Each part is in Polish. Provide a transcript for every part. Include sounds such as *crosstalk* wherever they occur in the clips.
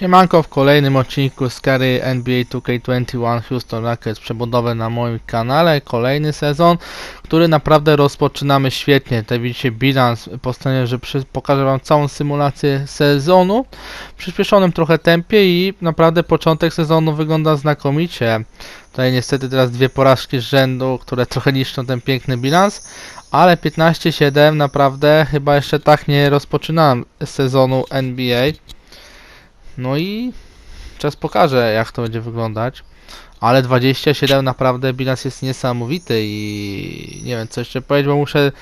Siemanko w kolejnym odcinku z kary NBA 2K21 Houston Rockets przebudowę na moim kanale. Kolejny sezon, który naprawdę rozpoczynamy świetnie. Tutaj widzicie bilans, postanowiłem, że pokażę wam całą symulację sezonu w przyspieszonym trochę tempie i naprawdę początek sezonu wygląda znakomicie. Tutaj niestety teraz dwie porażki z rzędu, które trochę niszczą ten piękny bilans, ale 15-7 naprawdę chyba jeszcze tak nie rozpoczynałem sezonu NBA. No i czas pokaże, jak to będzie wyglądać. Ale 27 naprawdę bilans jest niesamowity i nie wiem co jeszcze powiedzieć, bo muszę.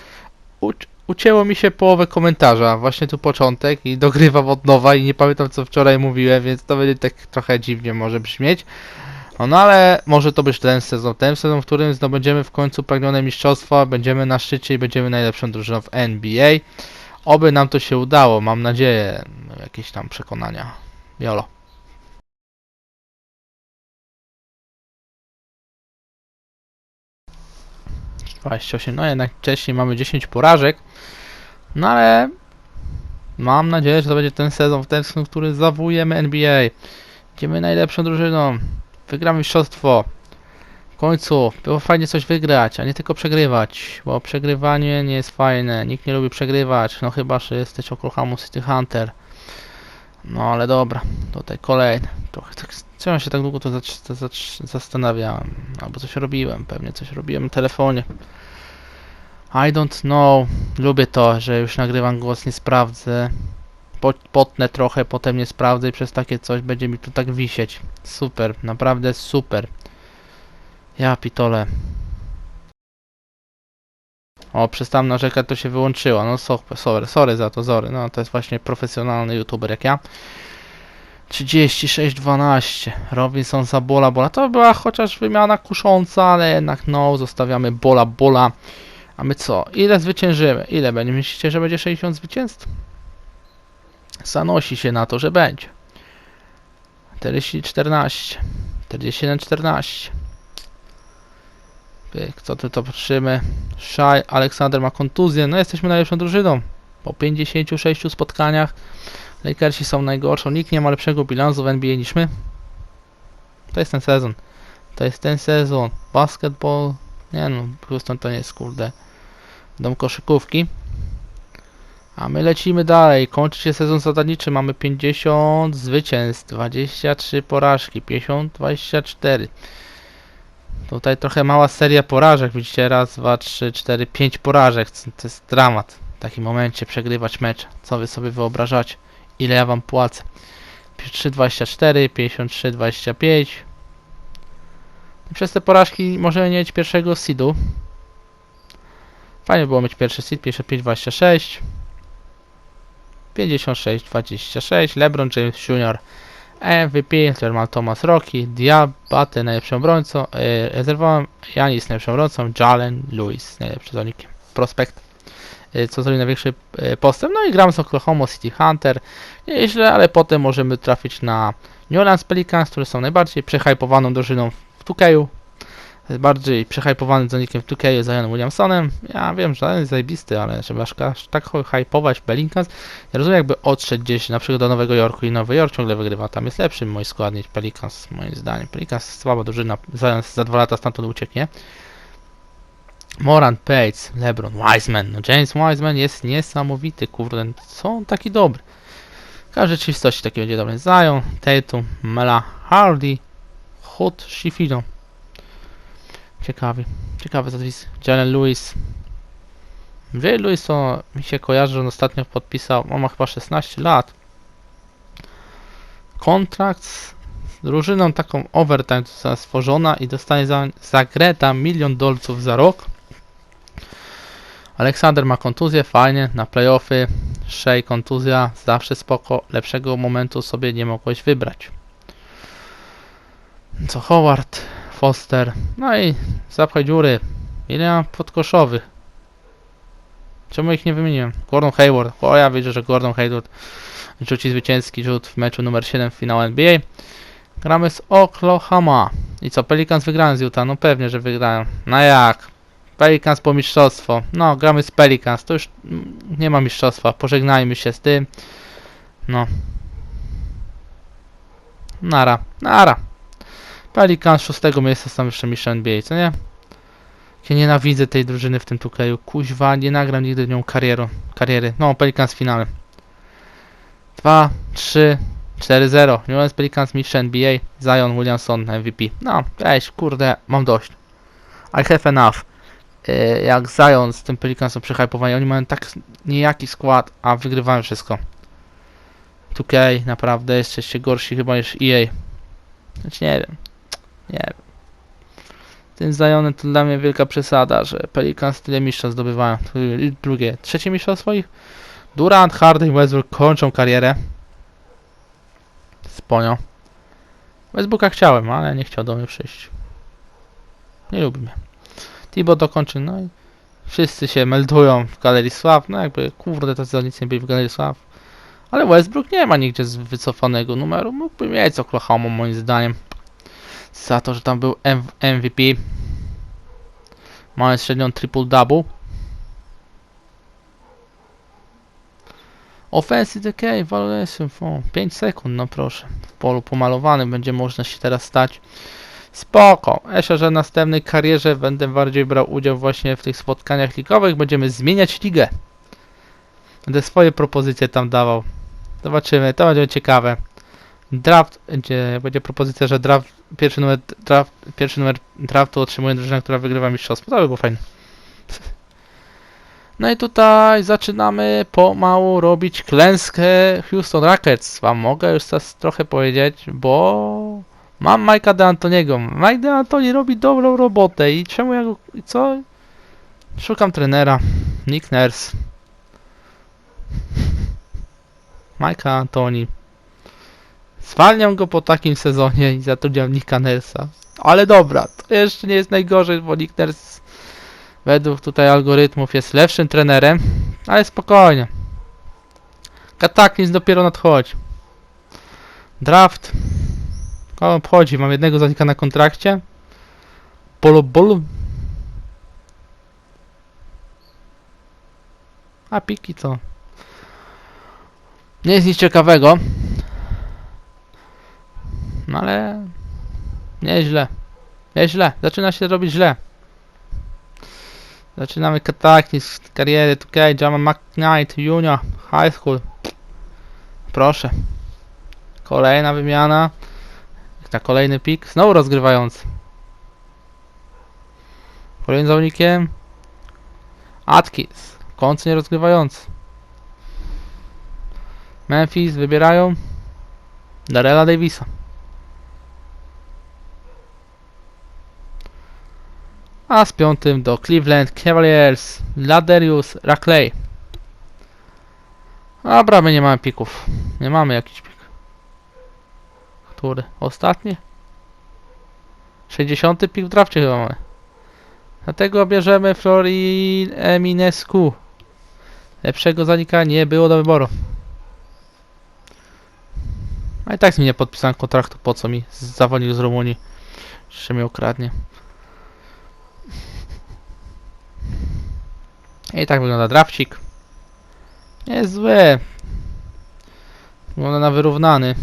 Uc- ucięło mi się połowę komentarza, właśnie tu początek i dogrywam od nowa i nie pamiętam co wczoraj mówiłem, więc to będzie tak trochę dziwnie może brzmieć. No, no ale może to być ten sezon, ten sezon, w którym zdobędziemy w końcu pragnione mistrzostwa, będziemy na szczycie i będziemy najlepszą drużyną w NBA. Oby nam to się udało, mam nadzieję, jakieś tam przekonania. Jolo. Osiem, no jednak wcześniej mamy 10 porażek. No ale mam nadzieję, że to będzie ten sezon, w ten który zawujemy NBA. Będziemy najlepszą drużyną. Wygramy mistrzostwo. W końcu było fajnie coś wygrać, a nie tylko przegrywać, bo przegrywanie nie jest fajne. Nikt nie lubi przegrywać, no chyba, że jesteś Oklahoma City Hunter. No ale dobra, tutaj kolejny. Trochę tak, co ja się tak długo to zastanawiałem. Albo coś robiłem, pewnie coś robiłem na telefonie. I don't know. Lubię to, że już nagrywam głos, nie sprawdzę. Po, potnę trochę, potem nie sprawdzę i przez takie coś będzie mi tu tak wisieć. Super, naprawdę super. Ja pitole. O, przestałem narzekać, to się wyłączyło. No so, sorry, sorry za to, sorry. No to jest właśnie profesjonalny youtuber jak ja. 36-12. Robinson za bola bola. To była chociaż wymiana kusząca, ale jednak no, zostawiamy bola bola. A my co? Ile zwyciężymy? Ile będzie? Myślicie, że będzie 60 zwycięstw? Zanosi się na to, że będzie. 40-14. 41-14. Pyk, co tu to patrzymy? Shai, Aleksander ma kontuzję. No jesteśmy najlepszą drużyną. Po 56 spotkaniach Lakersi są najgorszą. Nikt nie ma lepszego bilansu w NBA niż my. To jest ten sezon. To jest ten sezon. Basketball. Nie no, Houston to nie jest kurde. Dom koszykówki. A my lecimy dalej. Kończy się sezon zasadniczy. Mamy 50 zwycięstw, 23 porażki, 50, 24. Tutaj trochę mała seria porażek. Widzicie, raz, dwa, trzy, cztery, pięć porażek. To jest dramat. W takim momencie przegrywać mecz. Co wy sobie wyobrażacie? Ile ja wam płacę? 3,24, 53,25. Przez te porażki możemy mieć pierwszego seedu. Fajnie było mieć pierwszy seed, 55,26. 56-26, LeBron James Jr. MVP, Jamal Thomas Rocky, Diabate najlepszym obrońcą, yy, rezerwowałem Janis najlepszym obrońcą, Jalen Lewis najlepszym zawodnikiem, prospekt, yy, co zrobił największy yy, postęp, no i gram z Oklahoma City Hunter, nieźle, ale potem możemy trafić na New Orleans Pelicans, które są najbardziej przehypowaną drużyną w 2K, bardziej przehypowany zawodnikiem w 2K Zionem Williamsonem. Ja wiem, że on jest zajebisty, ale żeby aż tak hypować Pelicans, ja rozumiem jakby odszedł gdzieś na przykład do Nowego Jorku i Nowy Jork ciągle wygrywa, tam jest lepszy mój skład niż Pelicans, moim zdaniem. Pelicans słaba drużyna, za, za dwa lata stamtąd ucieknie. Moran, Pates, LeBron, Wiseman, no James Wiseman jest niesamowity, kurde, co on taki dobry. W rzeczywistości taki będzie dobry. Zion, Tatum, Mela, Hardy, Hood, Shifino. Ciekawy, ciekawy nazwisk. Jalen Lewis. Jalen Lewis to mi się kojarzy, że on ostatnio podpisał, on ma chyba 16 lat. Kontrakt z drużyną taką overtime została stworzona i dostanie za, za grę tam milion dolców za rok. Aleksander ma kontuzję, fajnie, na playoffy. Shea kontuzja, zawsze spoko. Lepszego momentu sobie nie mogłeś wybrać. Co Howard, Foster, no i zapchaj dziury. Ile mam podkoszowych? Czemu ich nie wymieniłem? Gordon Hayward. O, ja widzę, że Gordon Hayward rzuci zwycięski rzut w meczu numer 7 w finału NBA. Gramy z Oklahoma. I co, Pelicans wygrają z Utah? No pewnie, że wygrają. No jak? Pelicans po mistrzostwo. No, gramy z Pelicans. To już nie ma mistrzostwa. Pożegnajmy się z tym. No. Nara, nara. Pelicans szóstego miejsca są jeszcze mistrz NBA, co nie? Ja nienawidzę tej drużyny w tym tukeju. Kuźwa, nie nagram nigdy nią karierą, kariery. No, Pelicans w finale. 2, 3, 4-0. New Orleans Pelicans mistrz NBA. Zion Williamson MVP. No, weź, kurde, mam dość. I have enough. Yy, jak Zion z tym Pelicansem przehypowani, oni mają tak niejaki skład, a wygrywają wszystko. 2K, naprawdę jesteście gorsi chyba niż EA. Znaczy nie wiem. Nie wiem. Tym Zionem to dla mnie wielka przesada, że Pelicans tyle mistrzostw zdobywają. Drugie, trzecie mistrzostwo ich? Durant, Harden i Westbrook kończą karierę. Sponio. Westbrooka chciałem, ale nie chciał do mnie przyjść. Nie lubi mnie. Tibo dokończy, no i wszyscy się meldują w Galerii Sław. No jakby, kurde, tacy zawodnicy nie byli w Galerii Sław. Ale Westbrook nie ma nigdzie z wycofanego numeru. Mógłby mieć z Oklahoma moim zdaniem. Za to, że tam był MVP. Mamy średnią triple-double. Offensive decay, evaluation, o, 5 sekund, no proszę. W polu pomalowanym będzie można się teraz stać. Spoko. Myślę, że w następnej karierze będę bardziej brał udział właśnie w tych spotkaniach ligowych. Będziemy zmieniać ligę. Będę swoje propozycje tam dawał. Zobaczymy, to będzie ciekawe. Draft, będzie, będzie propozycja, że draft, pierwszy numer, draft, pierwszy numer draftu otrzymuje drużyna, która wygrywa mistrzostwo. To by było fajne. No i tutaj zaczynamy pomału robić klęskę Houston Rockets. Wam mogę już teraz trochę powiedzieć, bo mam Mike'a DeAntoniego. Mike DeAntoni robi dobrą robotę i czemu ja go... i co? Szukam trenera. Nick Nurse. *laughs* Mike'a Antoni. Zwalniam go po takim sezonie i zatrudniam Nicka Nurse'a. Ale dobra, to jeszcze nie jest najgorzej, bo Nick Nurse według tutaj algorytmów jest lepszym trenerem, ale spokojnie. Kataklizm dopiero nadchodzi. Draft. O, obchodzi, mam jednego zanika na kontrakcie. Polo bolo. A piki co? Nie jest nic ciekawego. No ale... Nieźle. Nieźle. Zaczyna się robić źle. Zaczynamy kataklizm kariery 2K, Jamal McKnight Junior High School. Proszę. Kolejna wymiana. Na kolejny pik. Znowu rozgrywający. Kolejnym zawodnikiem Atkins. W nie rozgrywający. Memphis wybierają Darela Davisa. A z piątym do Cleveland Cavaliers Laderius Rackley. Dobra, my nie mamy pików. Nie mamy jakiś pik. Który? Ostatni? 60 pik w drafcie chyba mamy. Dlatego bierzemy Florin Eminescu. Lepszego zanika nie było do wyboru. A i tak mi nie podpisałem kontraktu, po co mi zawodnik z Rumunii. Jeszcze mnie ukradnie. I tak wygląda drafcik. Jest zły. Wygląda na wyrównany.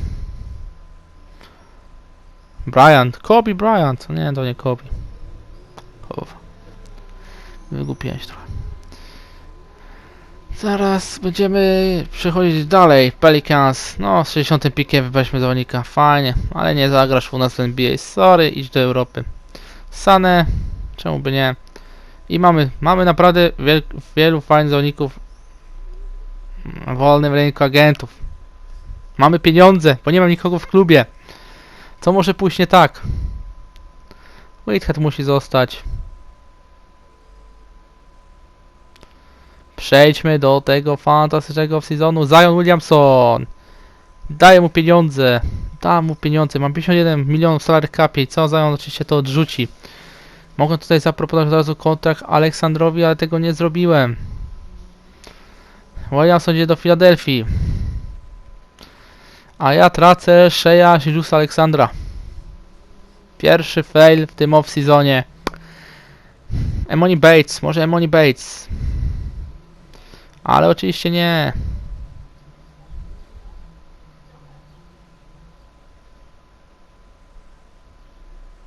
Bryant. Kobe Bryant. Nie, to nie Kobe. Kurwa. Wygłupiłeś trochę. Zaraz będziemy przechodzić dalej. Pelicans. No, z 60 pikiem weźmy zawodnika. Fajnie. Ale nie zagrasz u nas w NBA. Sorry, idź do Europy. Sane. Czemu by nie? I mamy, mamy naprawdę wiel, wielu fajnych zawodników na wolnym rynku agentów. Mamy pieniądze, bo nie mam nikogo w klubie. Co może pójść nie tak? Whitehead musi zostać. Przejdźmy do tego fantastycznego sezonu. Zion Williamson. Daję mu pieniądze. Dam mu pieniądze. Mam 51 milionów salary capie. Co Zion oczywiście to odrzuci. Mogę tutaj zaproponować od razu kontrakt Aleksandrowi, ale tego nie zrobiłem. Williamson idzie do Filadelfii. A ja tracę Shea Gilus Aleksandra. Pierwszy fail w tym off-seasonie. Emoni Bates, może Emoni Bates. Ale oczywiście nie.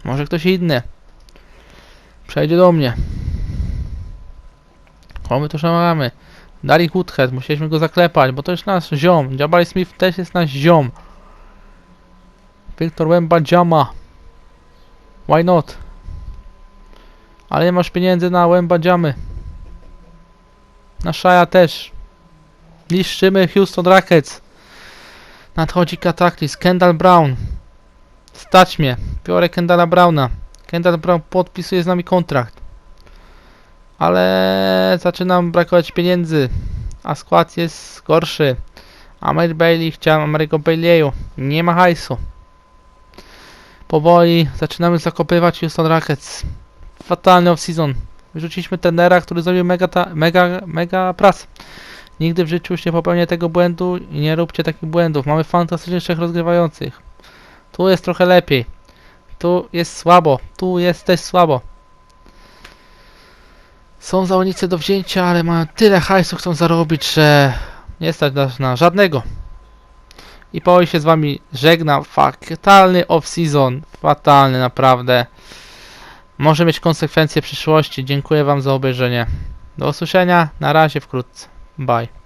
Może ktoś inny. Przejdzie do mnie. O, my to mamy. Dari Woodhead, musieliśmy go zaklepać, bo to jest nasz ziom. Jabari Smith też jest nasz ziom. Victor Wembanyama. Why not? Ale nie masz pieniędzy na Wembanyamy. Na Shaya też. Niszczymy Houston Rockets. Nadchodzi Kataklis. Kendall Brown. Stać mnie. Biorę Kendalla Browna. Brown podpisuje z nami kontrakt. Ale zaczynam brakować pieniędzy. A skład jest gorszy. Amer Bailey, chciałem Amerigo Bailey'u. Nie ma hajsu. Powoli zaczynamy zakopywać Houston Rockets. Fatalny off-season. Wyrzuciliśmy tenera, który zrobił mega, ta, mega, mega pracę. Nigdy w życiu już nie popełnię tego błędu i nie róbcie takich błędów. Mamy fantastycznie trzech rozgrywających. Tu jest trochę lepiej. Tu jest słabo. Tu jest też słabo. Są zawodnicy do wzięcia, ale mają tyle hajsu chcą zarobić, że nie stać nas na żadnego. I powoli się z wami żegna. Fatalny off-season. Fatalny naprawdę. Może mieć konsekwencje w przyszłości. Dziękuję wam za obejrzenie. Do usłyszenia. Na razie wkrótce. Bye.